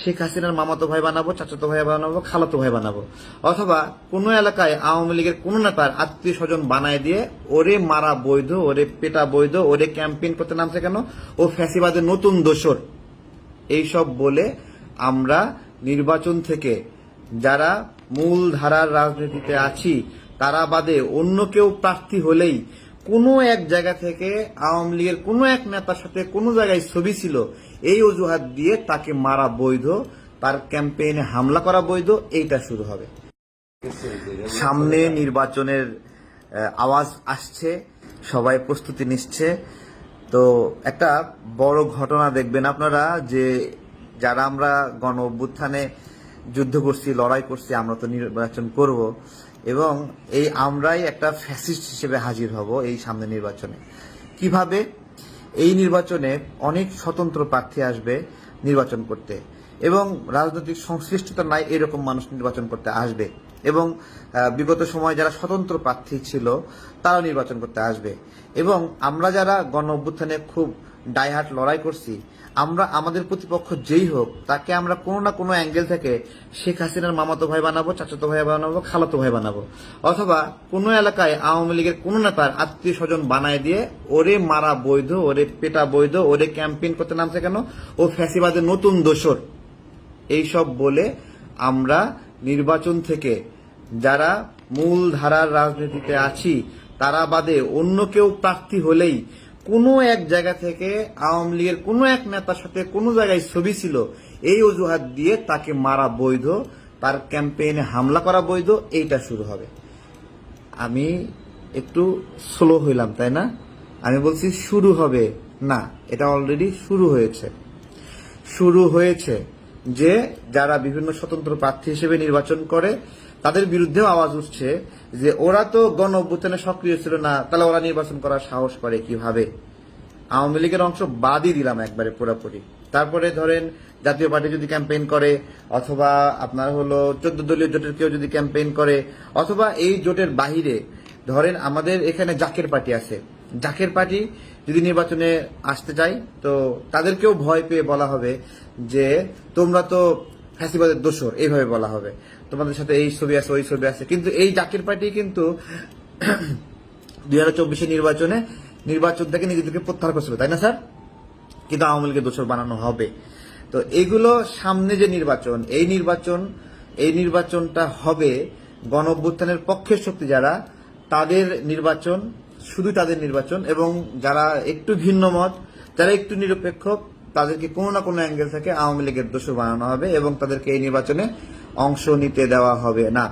শেখ হাসিনার মামাতো ভাই বানাবো, চাচাতো ভাই বানাবো, খালাতো ভাই বানাবো। অথবা কোনো এলাকায় আওয়ামী লীগের কোনো নেতার আত্মীয় স্বজন বানায় দিয়ে ওরে মারা বৈধ, ওরে পেটা বৈধ, ওরে ক্যাম্পেইন করতে নামছে কেন? ও ফ্যাসিবাদের নতুন দোসর এইসব বলে আমরা নির্বাচন থেকে যারা মূল ধারার রাজনীতিতে আছি, তারা বাদে অন্য কেউ প্রার্থী হলেই কোনো এক জায়গা থেকে আওয়ামী লীগের কোনো এক নেতার সাথে কোনো জায়গায় ছবি ছিল, এই অজুহাত দিয়ে তাকে মারা বৈধ, তার ক্যাম্পেইনে হামলা করা বৈধ, এইটা শুরু হবে। সামনে নির্বাচনের আওয়াজ আসছে, সবাই প্রস্তুতি নিচ্ছে। তো একটা বড় ঘটনা দেখবেন আপনারা, যে যারা আমরা গণ অভ্যুত্থানে যুদ্ধ করছি, লড়াই করছি, আমরা তো নির্বাচন করব এবং এই আমরাই একটা ফ্যাসিস্ট হিসেবে হাজির হব এই সামনে নির্বাচনে। কীভাবে? এই নির্বাচনে অনেক স্বতন্ত্র প্রার্থী আসবে নির্বাচন করতে এবং রাজনৈতিক সংশ্লিষ্টতা নাই এরকম মানুষ নির্বাচন করতে আসবে এবং বিগত সময় যারা স্বতন্ত্র প্রার্থী ছিল তারাও নির্বাচন করতে আসবে এবং আমরা যারা গণ অভ্যুত্থানে খুব ডাইহাট লড়াই করছি আমরা আমাদের প্রতিপক্ষ যেই হোক, তাকে আমরা কোনো না কোনো অ্যাঙ্গেল থেকে শেখ হাসিনার মামাতো ভাই বানাবো, চাচাতো ভাই বানাবো, খালাতো ভাই বানাবো। অথবা কোনো এলাকায় আওয়ামী লীগের কোনো নেতার আত্মীয় স্বজন বানায় দিয়ে ওরে মারা বৈধ, ওরে পেটা বৈধ, ওরে ক্যাম্পেইন করতে নামছে কেন? ও ফ্যাসিবাদের নতুন দোসর এইসব বলে আমরা নির্বাচন থেকে যারা মূল ধারার রাজনীতিতে আছি, তারা বাদে অন্য কেউ প্রার্থী হলেই কোনো এক জায়গা থেকে আওয়ামী লীগের কোনো এক নেতার সাথে কোনো জায়গায় ছবি ছিল, এই অজুহাত দিয়ে তাকে মারা বৈধ, তার ক্যাম্পেইনে হামলা করা বৈধ, এইটা শুরু হবে। আমি একটু স্লো হইলাম, তাই না? আমি বলছি শুরু হবে। না, এটা অলরেডি শুরু হয়েছে। শুরু হয়েছে। যে যারা বিভিন্ন স্বতন্ত্র প্রার্থী হিসেবে নির্বাচন করে, তাদের বিরুদ্ধেও আওয়াজ উঠছে যে ওরা তো গণ অভ্যুত্থানে সক্রিয় ছিল না, তাহলে ওরা নির্বাচন করার সাহস করে কীভাবে? আওয়ামী লীগের অংশ বাদই দিলাম একবারে পুরোপুরি। তারপরে ধরেন জাতীয় পার্টি যদি ক্যাম্পেইন করে, অথবা আপনার হলো চোদ্দ দলীয় জোটের কেউ যদি ক্যাম্পেইন করে, অথবা এই জোটের বাহিরে ধরেন আমাদের এখানে জাকের পার্টি আছে। জাকের পার্টি যদি নির্বাচনে আসতে চায় তো তাদেরকেও ভয় পেয়ে বলা হবে যে তোমরা তো ফ্যাসিবাদের দোষর, এইভাবে বলা হবে। তোমাদের সাথে এই ছবি আছে, ওই ছবি আছে। কিন্তু এই জাকের পার্টি কিন্তু দুই হাজার চব্বিশের নির্বাচনে নির্বাচন থেকে নিজেদেরকে প্রত্যাহার করছিল, তাই না স্যার? কিন্তু আওয়ামী লীগের দোষর বানানো হবে। তো এগুলো সামনে যে নির্বাচন, এই নির্বাচন, এই নির্বাচনটা হবে গণ অভ্যুত্থানের পক্ষের শক্তি যারা, তাদের নির্বাচন শুধু তাদের নির্বাচন এবং যারা একটু ভিন্ন মত, যারা একটু নিরপেক্ষ, তাদেরকে কোনো না কোনো অ্যাঙ্গেল থেকে আওয়ামী লীগের দোষ বানানো হবে এবং তাদেরকে এই নির্বাচনে অংশ নিতে দেওয়া হবে না।